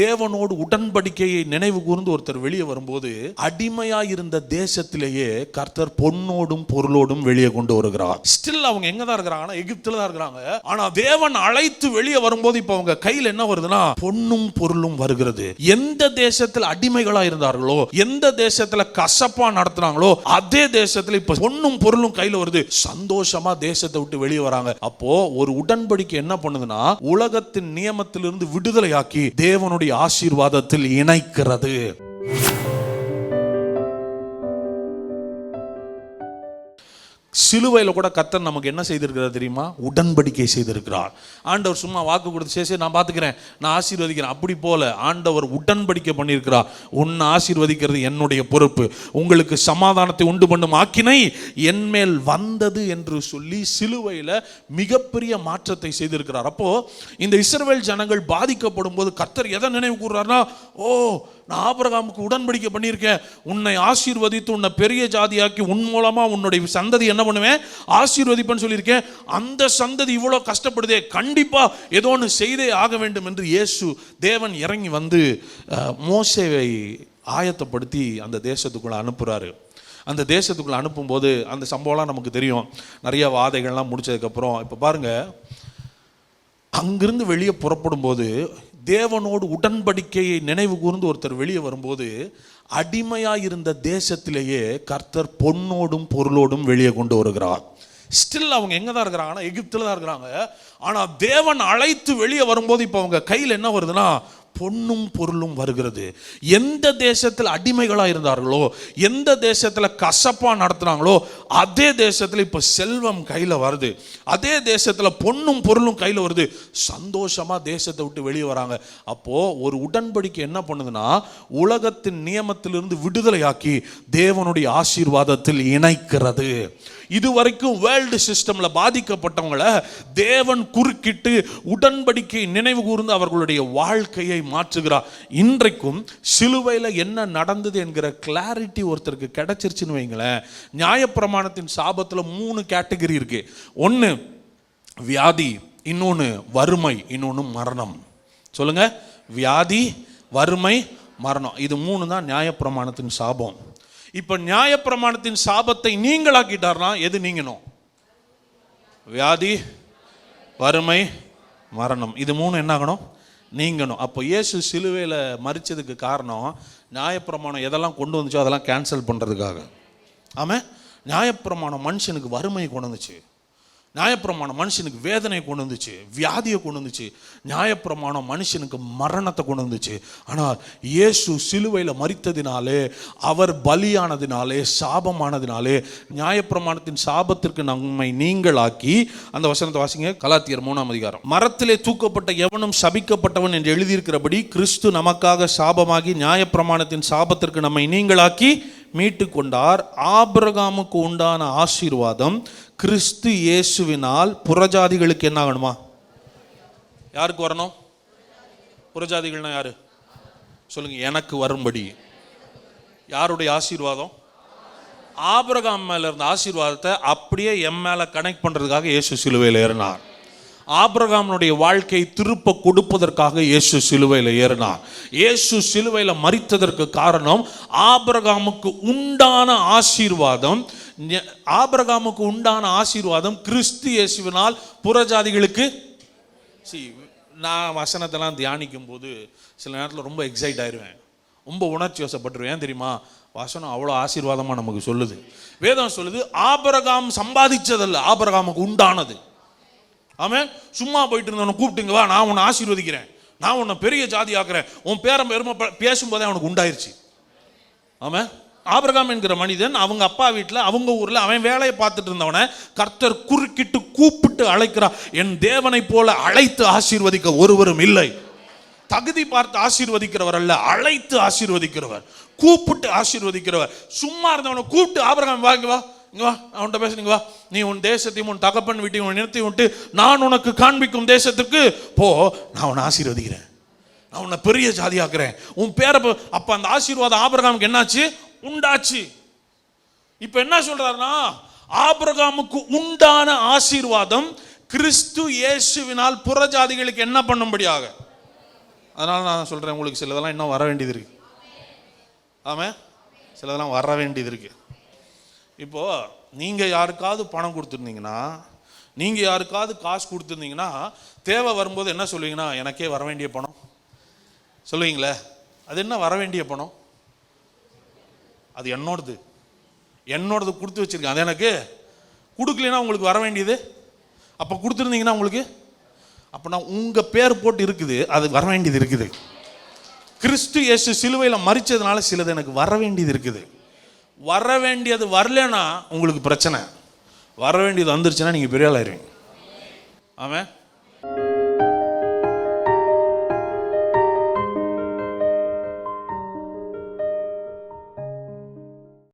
தேவனோடு உடன்படிக்கையை நினைவு கூர்ந்து ஒருத்தர் வெளியே வரும்போது அடிமையா இருந்த தேசத்திலேயே கர்த்தர் பொன்னோடும் பொருளோடும் வெளியே கொண்டு வருகிறார். ஸ்டில் அவங்க எங்க தான் இருக்கிறாங்கன்னா எகிப்துல தான் இருக்கிறாங்க. ஆனா தேவன் அழைத்து வெளியே வரும்போது இப்ப அவங்க கையில் என்ன வருதுன்னா பொன்னும் பொருளும் வருகிறது. எந்த தேசத்தில் அடிமைகளா இருந்தார்களோ எந்த தேசத்துல கசப்பா நடத்துனாங்களோ அதே தேசத்துல இப்ப பொன்னும் பொருளும் கையில வருது. சந்தோஷமா தேசத்தை விட்டு வெளியே வராங்க. அப்போ ஒரு உடன்படிக்கை என்ன பண்ணுதுன்னா உலகத்தின் நியமத்திலிருந்து விடுதலையாக்கி தேவனுடைய ஆசீர்வாதத்தில் இணைக்கிறது. சிலுவையில் கூட கத்தர் நமக்கு என்ன செய்திருக்கிறார் தெரியுமா? உடன்படிக்கை செய்திருக்கிறார். ஆண்டவர் சும்மா வாக்கு கொடுத்து சரி நான் பார்த்துக்கிறேன். நான் ஆசீர்வதிக்கிறேன். அப்படி போல ஆண்டவர் உடன்படிக்கை பண்ணியிருக்கிறார். உன்னை ஆசீர்வதிக்கிறது என்னுடைய பொறுப்பு. உங்களுக்கு சமாதானத்தை உண்டு பண்ணும் ஆக்கினை என்மேல் வந்தது என்று சொல்லி சிலுவையில் மிகப்பெரிய மாற்றத்தை செய்திருக்கிறார். அப்போது இந்த இஸ்ரவேல் ஜனங்கள் பாதிக்கப்படும் போது கத்தர் எதை நினைவு கூறுறாருன்னா ஓ நான் ஆபரகாமுக்கு உடன்படிக்கை பண்ணியிருக்கேன். உன்னை ஆசீர்வதித்து உன்னை பெரிய ஜாதியாக்கி உன் மூலமாக உன்னுடைய சந்ததி என்ன பண்ணுவேன்? ஆசீர்வதிப்பேன்னு சொல்லியிருக்கேன். அந்த சந்ததி இவ்வளோ கஷ்டப்படுதே. கண்டிப்பாக ஏதோ ஒன்று செய்தே ஆக வேண்டும் என்று இயேசு தேவன் இறங்கி வந்து மோசேவை ஆயத்தப்படுத்தி அந்த தேசத்துக்குள்ளே அனுப்புகிறாரு அந்த தேசத்துக்குள்ளே அனுப்பும்போது அந்த சம்பவம்லாம் நமக்கு தெரியும். நிறைய வாதைகள்லாம் முடிச்சதுக்கப்புறம் இப்போ பாருங்க அங்கிருந்து வெளியே புறப்படும் போது தேவனோடு உடன்படிக்கையை நினைவு கூர்ந்து ஒருத்தர் வெளியே வரும்போது அடிமையாக இருந்த தேசத்திலேயே கர்த்தர் பொன்னோடும் பொருளோடும் வெளியே கொண்டு வருகிறார். ஸ்டில் அவங்க எங்கே தான் இருக்கிறாங்கன்னா எகிப்தில் தான் இருக்கிறாங்க. ஆனால் தேவன் அழைத்து வெளியே வரும்போது இப்போ அவங்க கையில் என்ன வருதுன்னா பொன்னும் பொருளும் வருகிறது. எந்த தேசத்தில் அடிமைகளாக இருந்தார்களோ எந்த தேசத்தில் கசப்பாக நடத்துனாங்களோ அதே தேசத்தில் இப்போ செல்வம் கையில் வருது. அதே தேசத்தில் பொன்னும் பொருளும் கையில் வருது. சந்தோஷமாக தேசத்தை விட்டு வெளியே வராங்க. அப்போது ஒரு உடன்படிக்கை என்ன பண்ணுதுன்னா உலகத்தின் நியமத்திலிருந்து விடுதலையாக்கி தேவனுடைய ஆசீர்வாதத்தில் இணைக்கிறது. இதுவரைக்கும் வேர்ல்டு சிஸ்டமில் பாதிக்கப்பட்டவங்களை தேவன் குறுக்கிட்டு உடன்படிக்கை நினைவு கூர்ந்து அவர்களுடைய வாழ்க்கையை மாற்றுகிறார் இன்றைக்கும் சிலுவையில் என்ன நடந்தது என்கிற கிளாரிட்டி ஒருத்தருக்கு கிடைச்சிருச்சுன்னு வைங்களேன். நியாயப்பிரமாணத்தின் சாபத்தில் மூணு கேட்டகரி இருக்கு. ஒன்று வியாதி இன்னொன்று வறுமை இன்னொன்று மரணம். சொல்லுங்க. வியாதி வறுமை மரணம். இது மூணு தான் நியாயப்பிரமாணத்தின் சாபம். இப்போ நியாயப்பிரமாணத்தின் சாபத்தை நீங்களாக்கிட்டார்னா எது நீங்கணும்? வியாதி வறுமை மரணம். இது மூணு என்ன ஆகணும் நீங்கணும். அப்போ இயேசு சிலுவையில் மறிச்சதுக்கு காரணம் நியாயப்பிரமாணம் எதெல்லாம் கொண்டு வந்துச்சோ அதெல்லாம் கேன்சல் பண்ணுறதுக்காக ஆமாம் நியாயப்பிரமாணம் மனுஷனுக்கு வறுமையை கொண்டு வந்துச்சு. நியாயப்பிரமாணம் மனுஷனுக்கு வேதனையை கொண்டு வந்துச்சு வியாதியை கொண்டு வந்துச்சு. நியாயப்பிரமாணம் மனுஷனுக்கு மரணத்தை கொண்டு வந்துச்சு. ஆனால் இயேசு சிலுவையில் மறித்ததினாலே அவர் பலியானதினாலே சாபமானதினாலே நியாயப்பிரமாணத்தின் சாபத்திற்கு நம்மை நீங்களாக்கி அந்த வசனத்தை வாசிங்க கலாத்தியர் மூணாம் அதிகாரம். மரத்திலே தூக்கப்பட்ட எவனும் சபிக்கப்பட்டவன் என்று எழுதியிருக்கிறபடி கிறிஸ்து நமக்காக சாபமாகி நியாயப்பிரமாணத்தின் சாபத்திற்கு நம்மை நீங்களாக்கி மீட்டு கொண்டார் ஆபிரகாமுக்கு உண்டான ஆசீர்வாதம் கிறிஸ்து இயேசுவினால் புறஜாதிகளுக்கு என்ன ஆகணுமா? யாருக்கு வரணும்? புறஜாதிகள்னா யாரு? சொல்லுங்க எனக்கு வரும்படி. யாருடைய ஆசீர்வாதம்? ஆபிரகாம் மேல இருந்த ஆசீர்வாதத்தை அப்படியே எம் மேல கனெக்ட் பண்றதுக்காக இயேசு சிலுவையில் ஏறினார். ஆபிரகாமனுடைய வாழ்க்கை திருப்ப கொடுப்பதற்காக இயேசு சிலுவையில் ஏறினார். இயேசு சிலுவையில் மறித்ததற்கு காரணம் ஆபிரகாமுக்கு உண்டான ஆசீர்வாதம் ஆபிரகாமுக்கு உண்டான ஆசீர்வாதம் கிறிஸ்து இயேசுவினால் புறஜாதிகளுக்கு. சி நான் வசனத்தெல்லாம் தியானிக்கும் போது சில நேரத்தில் ரொம்ப எக்ஸைட் ஆயிடுவேன் ரொம்ப உணர்ச்சி வசப்பட்டுருவேன். தெரியுமா? வசனம் அவ்வளோ ஆசீர்வாதமாக நமக்கு சொல்லுது. வேதம் சொல்லுது ஆபரகாம் சம்பாதிச்சதல்ல ஆபரகாமுக்கு உண்டானது. ஆமென்? சும்மா போயிட்டு இருந்தவனை கூப்பிட்டுங்க வா நான் உன்னை ஆசீர்வதிக்கிறேன். நான் உன்னை பெரிய ஜாதி ஆக்குறேன் உன் பேரம் பெருமை பேசும்போதே அவனுக்கு உண்டாயிருச்சு. ஆமாம் ஆபிரகாம் என்கிற மனிதன் அவங்க அப்பா வீட்டில் அவங்க ஊரில் அவன் வேலையை பார்த்துட்டு இருந்தவனை கர்த்தர் குறுக்கிட்டு கூப்பிட்டு அழைக்கிறார் என் தேவனை போல அழைத்து ஆசீர்வதிக்க ஒருவரும் இல்லை. தகுதி பார்த்து ஆசீர்வதிக்கிறவர் அல்ல அழைத்து ஆசீர்வதிக்கிறவர். கூப்பிட்டு ஆசீர்வதிக்கிறவர். சும்மா இருந்தவனை கூப்பிட்டு ஆபிரகாம் வாங்க வா இங்க வா அவன்கிட்ட பேசுனீங்க வா. நீ உன் தேசத்தையும் உன் தகப்பன் வீட்டையும் உன் நிறுத்தி விட்டு நான் உனக்கு காண்பிக்கும் தேசத்துக்கு போ. நான் உன்னை ஆசீர்வதிக்கிறேன். நான் உன்னை பெரிய ஜாதியாக்குறேன். உன் பேரை அப்போ அப்ப அந்த ஆசீர்வாதம் ஆபிரகாமுக்கு என்னாச்சு? உண்டாச்சு. இப்ப என்ன சொல்றாருன்னா ஆபிரகாமுக்கு உண்டான ஆசீர்வாதம் கிறிஸ்து இயேசுவினால் புறஜாதிகளுக்கு என்ன பண்ணும்படியாக? அதனால நான் சொல்கிறேன் உங்களுக்கு சிலதெல்லாம் இன்னும் வர வேண்டியது இருக்கு. ஆமாம் சிலதெல்லாம் வர வேண்டியது இருக்கு. இப்போ நீங்கள் யாருக்காவது பணம் கொடுத்துருந்தீங்கன்னா நீங்கள் யாருக்காவது காசு கொடுத்துருந்தீங்கன்னா தேவை வரும்போது என்ன சொல்லுவீங்கன்னா எனக்கே வர வேண்டிய பணம். சொல்லுவீங்களே? அது என்ன வர வேண்டிய பணம்? அது என்னோடது. என்னோடது கொடுத்து வச்சிருக்கேன். அது எனக்கு கொடுக்கலைன்னா உங்களுக்கு வர வேண்டியது? அப்போ கொடுத்துருந்தீங்கன்னா உங்களுக்கு? அப்போனா உங்கள் பேர் போட்டு இருக்குது அது வர வேண்டியது இருக்குது. கிறிஸ்து இயேசு சிலுவையில் மறித்ததுனால சிலது எனக்கு வர வேண்டியது இருக்குது. வர வேண்டியது வரலனா உங்களுக்கு பிரச்சனை. வர வேண்டியது வந்துருச்சுன்னா நீங்கள் பெரிய ஆளாயிருவீங்க ஆமாம்